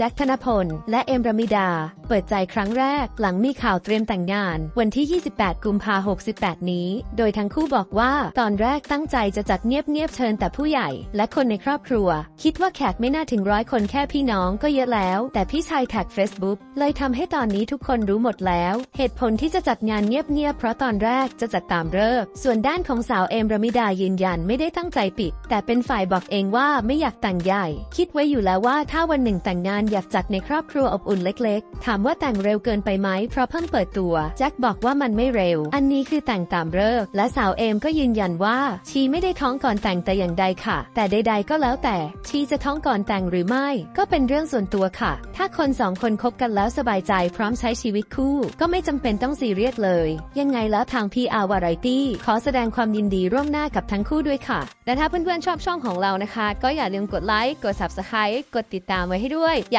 จ็คธนพล และเอมรามิดา เปิดใจครั้งแรกหลังมีข่าวเตรียมแต่งงาน วันที่ 28 กุมภา68 นี้ โดยทั้งคู่บอกว่าตอนแรกตั้งใจจะจัดเงียบๆเชิญแต่ผู้ใหญ่ และคนในครอบครัว คิดว่าแขกไม่น่าถึงร้อยคนแค่พี่น้องก็เยอะแล้ว แต่พี่ชายแท็ก Facebook เลยทำให้ตอนนี้ทุกคนรู้หมดแล้ว เหตุผลที่จะจัดงานเงียบๆเพราะตอนแรกจะจัดตามฤกษ์ส่วนด้านของสาวเอมรามิดายืนยันไม่ได้ตั้งใจปิด แต่เป็นฝ่ายบอกเองว่าไม่อยากแต่งใหญ่ คิดไว้อยู่แล้วว่าถ้าวันหนึ่งแต่งงานอยากจัดในครอบครัวอบอุ่นเล็กๆ ถามว่าแต่งเร็วเกินไปไหมเพราะเพิ่งเปิดตัว แจ็คบอกว่ามันไม่เร็ว อันนี้คือแต่งตามฤกษ์และสาวเอมก็ยืนยันว่า ชีไม่ได้ท้องก่อนแต่งแต่อย่างใดค่ะ แต่ใด ๆ ก็แล้วแต่ ชีจะท้องก่อนแต่งหรือไม่ ก็เป็นเรื่องส่วนตัวค่ะ ถ้าคนสองคนคบกันแล้วสบายใจพร้อมใช้ชีวิตคู่ ก็ไม่จำเป็นต้องซีเรียสเลย ยังไงแล้วทาง PR Variety ขอแสดงความยินดีร่วมหน้ากับทั้งคู่ด้วยค่ะ และถ้าเพื่อนๆชอบช่องของเรานะคะ ก็อย่าลืมกดไลค์กด Subscribe กดติดตามไว้ให้ด้วยอย